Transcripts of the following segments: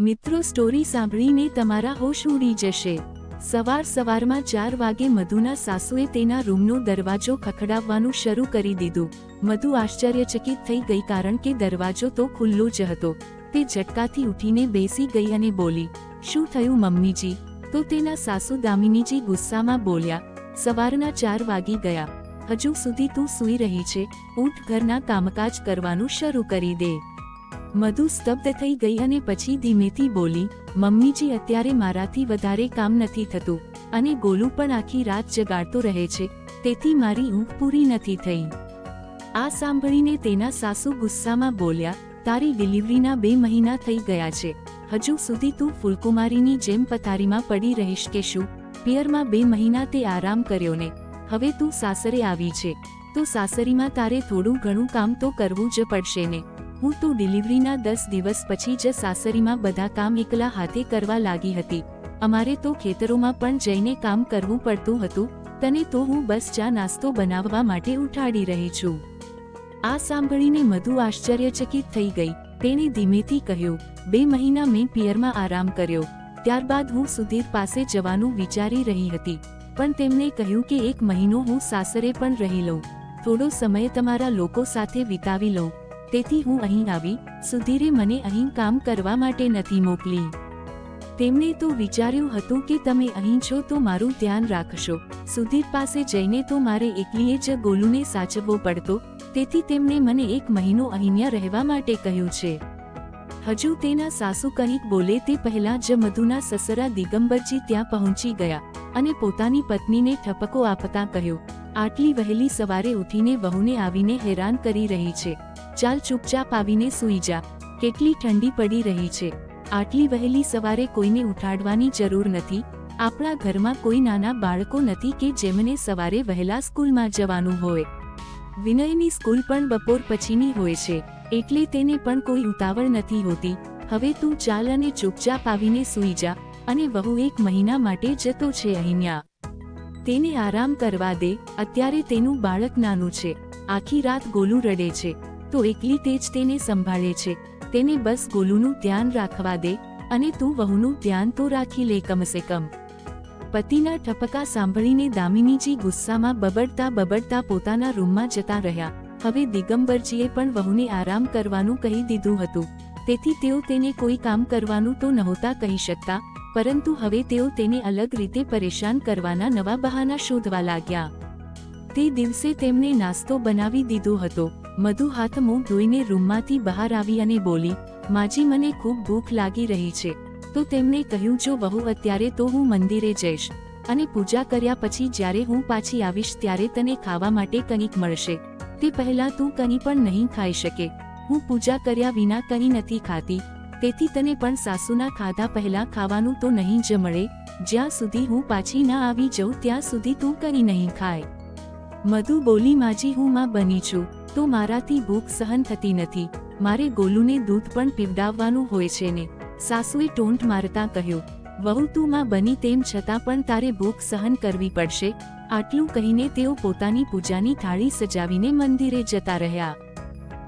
મિત્રો સ્ટોરી સાંભળીને તમારા હોશ ઉડી જશે. સવાર સવારમાં ચાર વાગે મધુના સાસુએ તેના રૂમનો દરવાજો ખખડાવવાનું શરૂ કરી દીધું. મધુ આશ્ચર્યચકિત થઈ ગઈ કારણ કે દરવાજો તો ખુલ્લો જ હતો. તે ઝટકાથી ઉઠીને બેસી ગઈ અને બોલી, શું થયું મમ્મીજી? તો તેના સાસુ દામિનીજી ગુસ્સામાં બોલ્યા, સવારના ચાર વાગી ગયા. હજુ સુધી તું સૂઈ રહી છે. ઊઠ, ઘરના કામકાજ કરવાનું શરૂ કરી દે. મધુ સ્તબ્ધ થઈ ગઈ અને પછી ધીમેથી બોલી, મમ્મીજી, અત્યારે મારાથી વધારે કામ નથી થતું અને ગોલું પણ આખી રાત જગાડતો રહે છે, તેથી મારી ઊંઘ પૂરી નથી થઈ. આ સાંભળીને તેના સાસુ ગુસ્સામાં બોલ્યા, તારી ડિલિવરીના બે મહિના થઈ ગયા છે. હજુ સુધી તું ફૂલકુમારીની જેમ પથારીમાં પડી રહીશ કે શું? પિયરમાં બે મહિના તે આરામ કર્યો ને. હવે તું સાસરે આવી છે. તો સાસરીમાં તારે થોડું ઘણું કામ તો કરવું જ પડશે ને. હું તો ડિલિવરીના દસ દિવસ પછી જ સાસરીમાં બધા કામ એકલા હાથે કરવા લાગી હતી. અમારે તો ખેતરોમાં પણ જઈને કામ કરવું પડતું હતું, તને તો હું બસ ચા નાસ્તો બનાવવા માટે ઉઠાડી રહી છું. આ સાંભળીને મધુ આશ્ચર્યચકિત થઈ ગઈ. તેણે ધીમેથી કહ્યું, બે મહિના મેં પિયરમાં આરામ કર્યો. ત્યારબાદ હું સુધીર પાસે જવાનું વિચારી રહી હતી. પણ તેમણે કહ્યું કે એક મહિનો હું સાસરે પણ રહી લઉં. થોડો સમય તમારા લોકો સાથે વિતાવી લઉં. તેથી હું અહીં આવી, સુધીરે મને અહીં કામ કરવા માટે નથી મોકલી. તેમણે તો વિચાર્યું હતું કે તમે અહીં છો તો મારું ધ્યાન રાખશો. સુધીર પાસે જઈને તો મારે એકલીએ જ ગોલુને સાચવવો પડતો, તેથી તેમણે મને એક મહિનો અહીંયા રહેવા માટે કહ્યું છે. હજુ તેના સાસુ કંઈક બોલે તે પહેલા જ મધુના સસરા દિગંબરજી ત્યાં પહોંચી ગયા અને પોતાની પત્નીને ઠપકો આપતા કહ્યું, આટલી વહેલી સવારે ઉઠીને વહુને આવીને હેરાન કરી રહી છે. ચાલ ચૂપચાપ આવીને સૂઈ જા. કેટલી ઠંડી પડી રહી છે. આટલી વહેલી સવારે કોઈને ઉઠાડવાની જરૂર નથી. આપણા ઘરમાં કોઈ નાના બાળકો નથી કે જેમને સવારે વહેલા સ્કૂલમાં જવાનું હોય. વિનયની સ્કૂલ પણ બપોર પછીની હોય છે. એટલે તેને પણ કોઈ ઉતાવળ નથી હોતી. હવે તું ચાલ અને ચૂપચાપ આવીને સૂઈ જા અને વહુ એક મહિના માટે જતો છે અહીંયા. તેને આરામ કરવા દે. અત્યારે તેનું બાળક નાનું છે. આખી રાત ગોલું રડે છે. તો એકલી તે જ તેને સંભાળે છે. તેને બસ ગોલુનું ધ્યાન રાખવા દે અને તું વહુનું ધ્યાન તો રાખી લે કમસે કમ. પતિના ઠપકા સાંભળીને દામિનીજી ગુસ્સામાં બબડતા બબડતા પોતાના રૂમમાં જતા રહ્યા. હવે દિગંબરજીએ પણ વહુને આરામ કરવાનું કહી દીધું હતું. તેથી તેઓ તેને કોઈ કામ કરવાનું તો નહોતા કહી શકતા, પરંતુ હવે તેઓ તેને અલગ રીતે પરેશાન કરવાના નવા બહાના શોધવા લાગ્યા. તે દિવસે તેમને નાસ્તો બનાવી દીધો હતો. મધુ હાથ મોં ધોઈને રૂમમાંથી બહાર આવી અને બોલી, માજી મને ખૂબ ભૂખ લાગી રહી છે. તો તેમણે કહ્યું, જો વહુ અત્યારે તો હું મંદિરે જઈશ. અને પૂજા કર્યા પછી જ્યારે હું પાછી આવીશ ત્યારે તને ખાવા માટે કંઈક મળશે. તે પહેલા તું કંઈ પણ નહીં ખાઈ શકે. હું પૂજા કર્યા વિના કંઈ નથી ખાતી. તેથી તને પણ સાસુના ખાધા પહેલા ખાવાનું તો નહીં જ મળે. જ્યાં સુધી હું પાછી ના આવી જાઉં ત્યાં સુધી તું કંઈ નહીં ખાય. મધુ બોલી, માજી હું માં બની છું. તો મારાથી ભૂખ સહન થતી નથી. મારે ગોલુને દૂધ પણ પીવડાવવાનું હોય છે ને. સાસુએ ટોન્ટ મારતા કહ્યું, વહુ, તું માં બની તેમ છતાં પણ તારે ભૂખ સહન કરવી પડશે. આટલું કહીને તેઓ પોતાની પૂજાની થાળી સજાવીને મંદિરે જતા રહ્યા.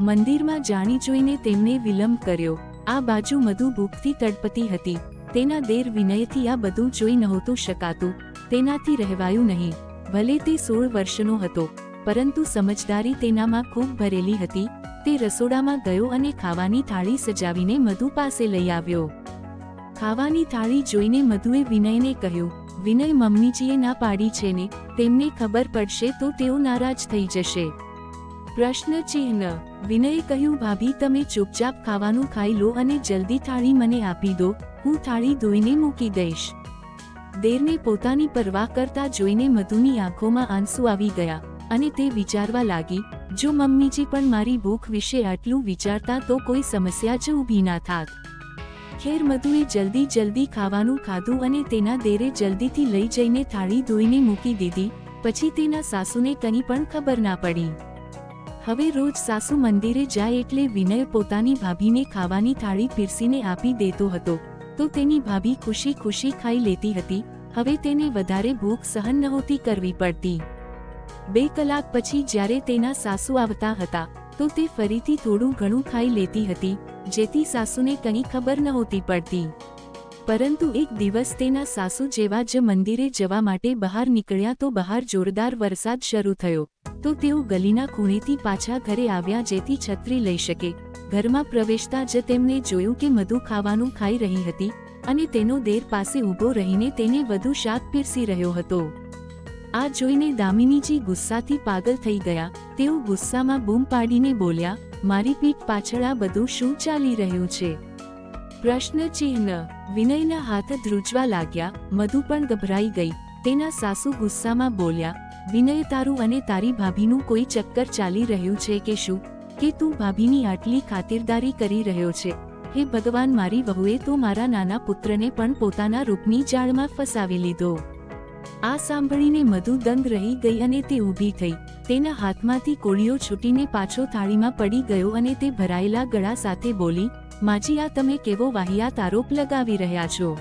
મંદિરમાં જાણી જોઈને તેમને વિલંબ કર્યો. આ બાજુ મધુ ભૂખથી તડપતી હતી. તેના દેર વિનયથી આ બધું જોઈ નહોતું શકાતું. તેનાથી રહેવાયું નહીં. ભલે તે સોળ વર્ષનો હતો. પરંતુ સમજદારી તેનામાં ખૂબ ભરેલી હતી. તે રસોડામાં ગયો અને ખાવાની થાળી સજાવીને મધુ પાસે લઈ આવ્યો. ખાવાની થાળી જોઈને મધુએ વિનયને કહ્યું, વિનય મમ્મીજીએ ના પાડી છે ને, તેમને ખબર પડશે તો તેઓ નારાજ થઈ જશે. પ્રશ્ન ચિહ્ન, વિનયે કહ્યું, ભાભી, તમે ચૂપચાપ ખાવાનું ખાઈ લો અને જલ્દી થાળી મને આપી દો, હું થાળી ધોઈને મૂકી દઈશ. દેરને પોતાની પરવાહ કરતા જોઈને મધુની આંખોમાં આંસુ આવી ગયા. અને તે વિચારવા લાગી, જો મમ્મીજી પણ મારી ભૂખ વિશે આટલું વિચારતા તો કોઈ સમસ્યા જ ઊભી ના થાત. ખેર મધુએ જલ્દી જલ્દી ખાવાનું ખાધું અને તેના દેરે જલ્દીથી લઈ જઈને થાળી ધોઈને મૂકી દીધી, પછી તેના સાસુને કંઈ પણ ખબર ના પડી. હવે રોજ સાસુ મંદિરે જાય એટલે વિનય પોતાની ભાભીને ખાવાની થાળી પીરસીને આપી દેતો હતો, તો તેની ભાભી ખુશી ખુશી ખાઈ લેતી હતી, હવે તેને વધારે ભૂખ સહન નહોતી કરવી પડતી. બે કલાક પછી જ્યારે તેના સાસુ આવતા હતા, તો તે ફરીથી થોડું ઘણું ખાઈ લેતી હતી, જેથી સાસુને કંઈ ખબર નહોતી પડતી. પરંતુ એક દિવસ તેના સાસુ જેવા જ મંદિરે જવા માટે બહાર નીકળ્યા તો બહાર જોરદાર વરસાદ શરૂ થયો. તો તેઓ ગલીના ખૂણેથી પાછા ઘરે આવ્યા જેથી છત્રી લઈ શકે. ઘરમાં પ્રવેશતા જ તેમને જોયું કે મધુ ખાવાનું ખાઈ રહી હતી, અને તેનો દેર પાસે ઊભો રહીને તેને વધુ શાક પીરસી રહ્યો હતો. આ જોઈને દામિનીજી ગુસ્સાથી પાગલ થઈ ગયા. તેઓ ગુસ્સામાં બૂમ પાડીને બોલ્યા, મારી પીઠ પાછળ આ બધું શું ચાલી રહ્યું છે? પ્રશ્ન ચિહ્ન. વિનયના હાથ ધ્રુજવા લાગ્યા. મધુ પણ ગભરાઈ ગઈ. તેના સાસુ ગુસ્સામાં બોલ્યા, વિનય, તારું અને તારી ભાભીનું કોઈ ચક્કર ચાલી રહ્યું છે કે શું? કે તું ભાભીની આટલી ખાતિરદારી કરી રહ્યો છે? હે ભગવાન, મારી વહુએ તો મારા નાના પુત્રને પણ પોતાના રૂપની જાળમાં ફસાવી લીધો. આ સાંભળીને મધુ દંગ રહી ગઈ અને તે ઊભી થઈ. તેના હાથમાંથી કોળીઓ છૂટીને પાછો થાળીમાં પડી ગયો અને તે ભરાયેલા ગળા સાથે બોલી, માજી આ તમે કેવો વાહિયાત આરોપ લગાવી રહ્યા છો?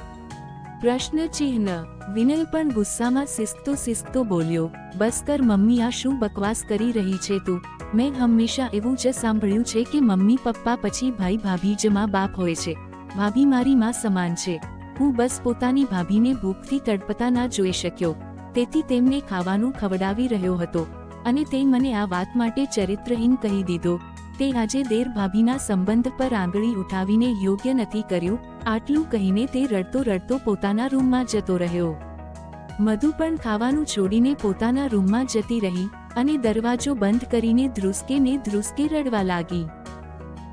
પ્રશ્ન ચિહ્ન. વિનય પણ ગુસ્સામાં સિસકતો સિસકતો બોલ્યો બસ કર મમ્મી આ શું બકવાસ કરી રહી છે તું? મેં હંમેશા એવું જ સાંભળ્યું છે કે મમ્મી પપ્પા પછી ભાઈ ભાભી જ માં બાપ હોય છે. ભાભી મારી માં સમાન છે. હું બસ પોતાની ભાભીને ભૂખથી તડપતા ના જોઈ શક્યો. તેથી તેમને ખાવાનું ખવડાવી રહ્યો હતો. અને તે મને આ વાત માટે ચરિત્રહીન કહી દીધો. તે આજે દેર ભાભીના સંબંધ પર આંગળી ઉઠાવીને યોગ્ય નથી કર્યું, આટલું કહીને તે રડતો રડતો પોતાના રૂમમાં જતો રહ્યો. મધુ પણ ખાવાનું છોડીને પોતાના રૂમમાં જતી રહી અને દરવાજો બંધ કરીને ધ્રુસકે ને ધ્રુસકે રડવા લાગી.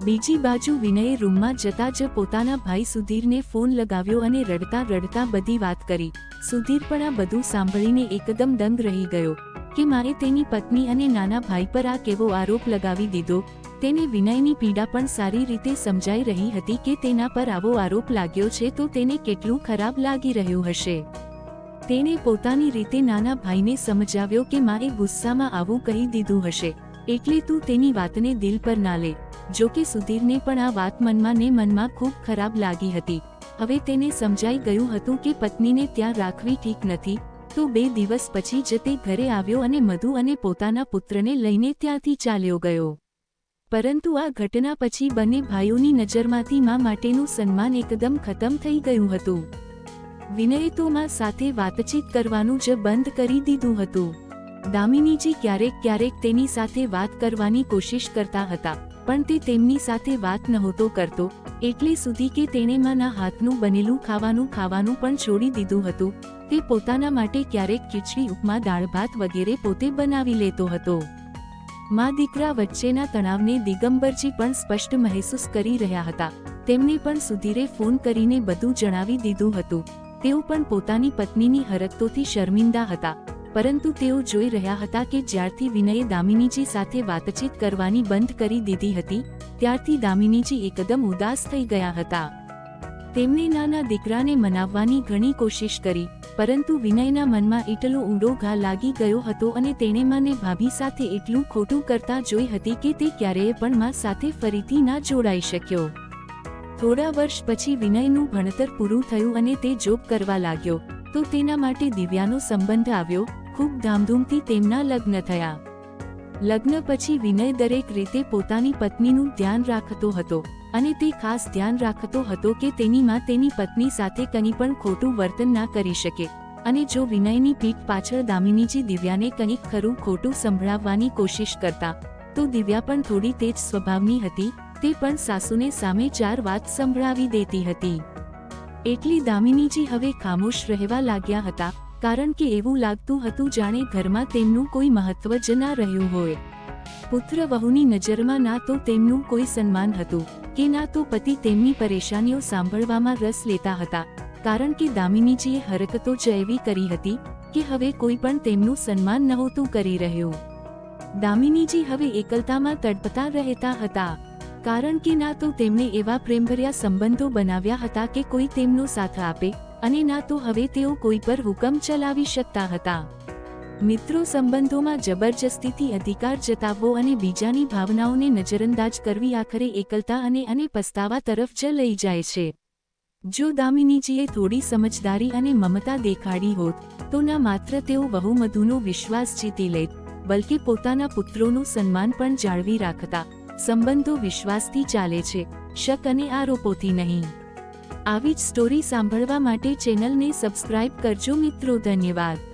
બીજી બાજુ વિનયે રૂમમાં જતા જ પોતાના ભાઈ સુધીરને ફોન લગાવ્યો અને રડતા રડતા બધી વાત કરી. સુધીર પણ આ બધું સાંભળીને એકદમ દંગ રહી ગયો. કે મારે તેની પત્ની અને નાના ભાઈ પર આ કેવો આરોપ લગાવી દીધો? તેને વિનયની પીડા પણ સારી રીતે સમજાઈ રહી હતી કે તેના પર આવો આરોપ લાગ્યો છે તો તેને કેટલું ખરાબ લાગી રહ્યું હશે. તેણે પોતાની રીતે નાના ભાઈને સમજાવ્યો કે મારે ગુસ્સામાં આવું કહી દીધું હશે. એટલે તું તેની વાતને દિલ પર ના લે. જો કે સુધીરને પણ આ વાત મનમાં ને મનમાં ખૂબ ખરાબ લાગી હતી. હવે તેને સમજાઈ ગયું હતું કે પત્નીને ત્યાં રાખવી ઠીક નથી. તો બે દિવસ પછી જ તે ઘરે આવ્યો અને મધુ અને પોતાના પુત્રને લઈને ત્યાંથી ચાલ્યો ગયો. પરંતુ આ ઘટના પછી બંને ભાઈઓની નજરમાંથી માં માટેનું સન્માન એકદમ ખતમ થઈ ગયું હતું. વિનયે તો માં સાથે વાતચીત કરવાનું જ બંધ કરી દીધું હતું. દામિનીજી ક્યારેક ક્યારેક તેની સાથે વાત કરવાની કોશિશ કરતા હતા. પણ તે તેમની સાથે વાત નહોતો કરતો, એટલે સુધી કે તેણે માના હાથનું બનેલું ખાવાનું ખાવાનું પણ છોડી દીધું હતું. તે પોતાના માટે ક્યારેક ખીચડી, ઉપમા, દાળ ભાત વગેરે પોતે બનાવી લેતો હતો. મા દીકરા વચ્ચેના તણાવને દિગંબરજી પણ સ્પષ્ટ મહેસૂસ કરી રહ્યા હતા. તેમને પણ સુધીરે ફોન કરીને બધું જણાવી દીધું હતું. તેઓ પણ પોતાની પત્નીની હરકતોથી શર્મિંદા હતા. પરંતુ તેઓ જોઈ રહ્યા હતા કે જ્યારથી વિનયે દામિનીજી સાથે વાતચીત કરવાની બંધ કરી દીધી હતી, ત્યારથી દામિનીજી એકદમ ઉદાસ થઈ ગયા હતા. તેમણે નાના દીકરાને મનાવવાની ઘણી કોશિશ કરી, પરંતુ વિનયના મનમાં એટલો ઊંડો ઘા લાગી ગયો હતો અને તેણે મને ભાભી સાથે એટલું ખોટું કરતા જોઈ હતી કે તે ક્યારેય પણ માં સાથે ફરીથી ના જોડાઈ શક્યો. થોડા વર્ષ પછી વિનયનું ભણતર પૂરું થયું અને તે જોબ કરવા લાગ્યો, તો તેના માટે દિવ્યાનો સંબંધ આવ્યો ખૂબ ધામધૂમથી તેમના લગ્ન થયા. લગ્ન પછી વિનય દરેક રીતે પોતાની પત્નીનું ધ્યાન રાખતો હતો અને તે ખાસ ધ્યાન રાખતો હતો કે તેની માં તેની પત્ની સાથે કંઈ પણ ખોટું વર્તન ના કરી શકે. અને જો વિનયની પીઠ પાછળ દામિનીજી દિવ્યાને કંઈક ખરું ખોટું સંભળાવવાની કોશિશ કરતા, તો દિવ્યા પણ થોડી તેજ સ્વભાવની હતી, તે પણ સાસુને સામે ચાર વાત સંભળાવી દેતી હતી. એટલી દામિનીજી હવે ખામોશ રહેવા લાગ્યા હતા કારણ કે એવું લાગતું હતું જાણે ઘરમાં તેમનું કોઈ મહત્વ જ ના રહ્યું હોય. પુત્ર વહુની નજરમાં ના તો તેમનું કોઈ સન્માન હતું, કે ના તો પતિ તેમની પરેશાનીઓ સાંભળવામાં રસ લેતા હતા. કારણ કે દામિનીજીએ હરકતો જ એવી કરી હતી, કે હવે કોઈ પણ તેમનું સન્માન નહોતું કરી રહ્યું. દામિનીજી હવે એકલતામાં તડપતા રહેતા હતા. કારણ કે ના તો તેમણે એવા પ્રેમભર્યા સંબંધો બનાવ્યા હતા કે કોઈ તેમનો સાથ આપે અને ના તો હવે તેઓ કોઈ પર હુકમ ચલાવી શકતા હતા. મિત્રો સંબંધોમાં જબરજસ્તીથી અધિકાર જતાવવો અને બીજાની ભાવનાઓને નજરઅંદાજ કરવી આખરે એકલતા અને અને પસ્તાવા તરફ જ લઈ જાય છે. જો દામિનીજીએ થોડી સમજદારી અને મમતા દેખાડી હોત, તો ના માત્ર તેઓ વહુમધુનો વિશ્વાસ જીતી લેત, બલકે પોતાના પુત્રોનું સન્માન પણ જાળવી રાખતા. સંબંધો વિશ્વાસથી ચાલે છે, શક અને આરોપોથી નહીં. આવી જ સ્ટોરી સાંભળવા માટે ચેનલને સબસ્ક્રાઇબ કરજો મિત્રો ધન્યવાદ.